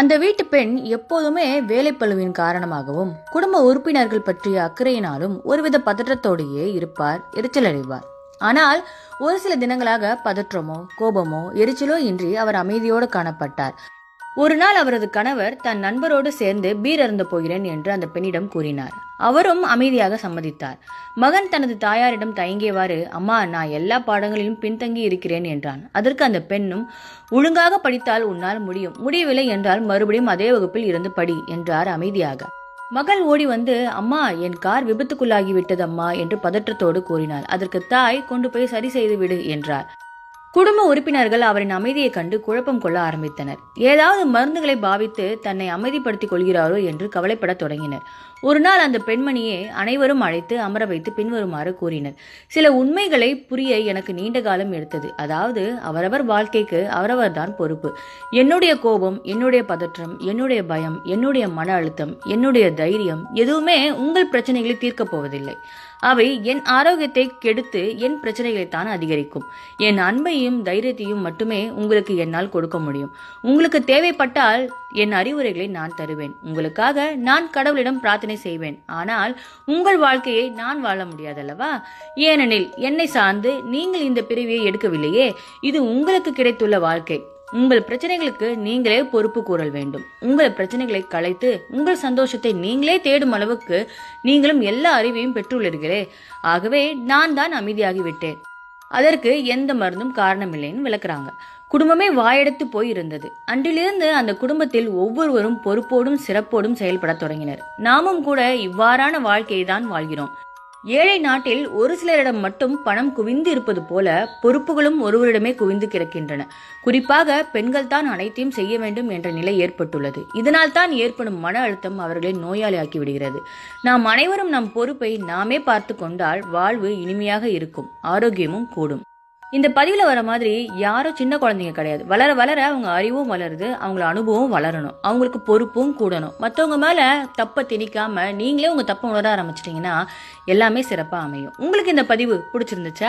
அந்த வீட்டு பெண் எப்போதுமே வேலைப்பளுவின் காரணமாகவும் குடும்ப உறுப்பினர்கள் பற்றிய அக்கறையினாலும் ஒருவித பதற்றத்தோடையே இருப்பார் எரிச்சலடைவார். ஆனால் ஒரு சில தினங்களாக பதற்றமோ கோபமோ எரிச்சலோ இன்றி அவர் அமைதியோடு காணப்பட்டார். ஒரு நாள் அவரது கணவர் தன் நண்பரோடு சேர்ந்து பீர் அருந்த போகிறேன் என்று அந்த பெண்ணிடம் கூறினார். அவரும் அமைதியாக சம்மதித்தார். மகன் தனது தாயாரிடம் தயங்கியவாறு அம்மா நான் எல்லா பாடங்களிலும் பின்தங்கி இருக்கிறேன் என்றான். அதற்கு அந்த பெண்ணும் ஒழுங்காக படித்தால் உன்னால் முடியும். முடியவில்லை என்றால் மறுபடியும் அதே வகுப்பில் இருந்து படி என்றார் அமைதியாக. மகள் ஓடி வந்து அம்மா என் கார் விபத்துக்குள்ளாகி விட்டது அம்மா என்று பதற்றத்தோடு கூறினார் அதற்கு தாய் கொண்டு போய் சரி செய்து விடு என்றார். குடும்ப உறுப்பினர்கள் அவரின் அமைதியை கண்டு குழப்பம் கொள்ள ஆரம்பித்தனர். ஏதாவது மருந்துகளை பாவித்து தன்னை அமைதிப்படுத்திக் கொள்கிறாரோ என்று கவலைப்படத் தொடங்கினர். ஒரு நாள் அந்த பெண்மணியை அனைவரும் அழைத்து அமர வைத்து பின்வருமாறு கூறினர். சில உண்மைகளை புரிய எனக்கு நீண்ட காலம் எடுத்தது. அதாவது அவரவர் வாழ்க்கைக்கு அவரவர்தான் பொறுப்பு. என்னுடைய கோபம் என்னுடைய பதற்றம் என்னுடைய பயம் என்னுடைய மன அழுத்தம் என்னுடைய தைரியம் எதுவுமே உங்கள் பிரச்சனைகளை தீர்க்கப் போவதில்லை. அவை என் ஆரோக்கியத்தை கெடுத்து என் பிரச்சனைகளை தான் அதிகரிக்கும். என் அன்பை அன்பையும் தைரியத்தையும் மட்டுமே உங்களுக்கு என்னால் கொடுக்க முடியும். உங்களுக்கு தேவைப்பட்டால் என் அறிவுரைகளை நான் தருவேன். உங்களுக்காக நான் கடவுளிடம் பிரார்த்தனை செய்வேன். ஆனால் உங்கள் வாழ்க்கையை நான் வாழ முடியாதல்லவா? ஏனெனில் என்னை சார்ந்து நீங்கள் இந்த பிரிவியை எடுக்கவில்லையே. இது உங்களுக்கு கிடைத்துள்ள வாழ்க்கை. உங்கள் பிரச்சனைகளுக்கு நீங்களே பொறுப்பு கூறல் வேண்டும். உங்கள் பிரச்சனைகளை களைத்து உங்கள் சந்தோஷத்தை நீங்களே தேடும் அளவுக்கு நீங்களும் எல்லா அறிவையும் பெற்றுள்ளீர்களே. ஆகவே நான் தான் அமைதியாகிவிட்டேன். அதற்கு எந்த மருந்தும் காரணமில்லைன்னு விளக்குறாங்க. குடும்பமே வாயெடுத்து போய் இருந்தது அன்றிலிருந்து அந்த குடும்பத்தில் ஒவ்வொருவரும் பொறுப்போடும் சிறப்போடும் செயல்படத் தொடங்கினர். நாமும் கூட இவ்வாறான வாழ்க்கையை தான் வாழ்கிறோம். ஏழை நாட்டில் ஒரு சிலரிடம் மட்டும் பணம் குவிந்து இருப்பது போல பொறுப்புகளும் ஒருவரிடமே குவிந்து கிடக்கின்றன. குறிப்பாக பெண்கள் தான் அனைத்தையும் செய்ய வேண்டும் என்ற நிலை ஏற்பட்டுள்ளது. இதனால் தான் ஏற்படும் மன அழுத்தம் அவர்களை நோயாளியாக்கி விடுகிறது. நாம் அனைவரும் நம் பொறுப்பை நாமே பார்த்து கொண்டால் வாழ்வு இனிமையாக இருக்கும். ஆரோக்கியமும் கூடும். இந்த பதிவில் வர மாதிரி யாரும் சின்ன குழந்தைங்க கிடையாது. வளர வளர அவங்க அறிவும் வளருது அவங்கள அனுபவம் வளரணும். அவங்களுக்கு பொறுப்பும் கூடணும். மற்றவங்க மேலே தப்பை திணிக்காம நீங்களே உங்கள் தப்பை உணர ஆரம்பிச்சிட்டிங்கன்னா எல்லாமே சிறப்பாக அமையும். உங்களுக்கு இந்த பதிவு பிடிச்சிருந்துச்சா?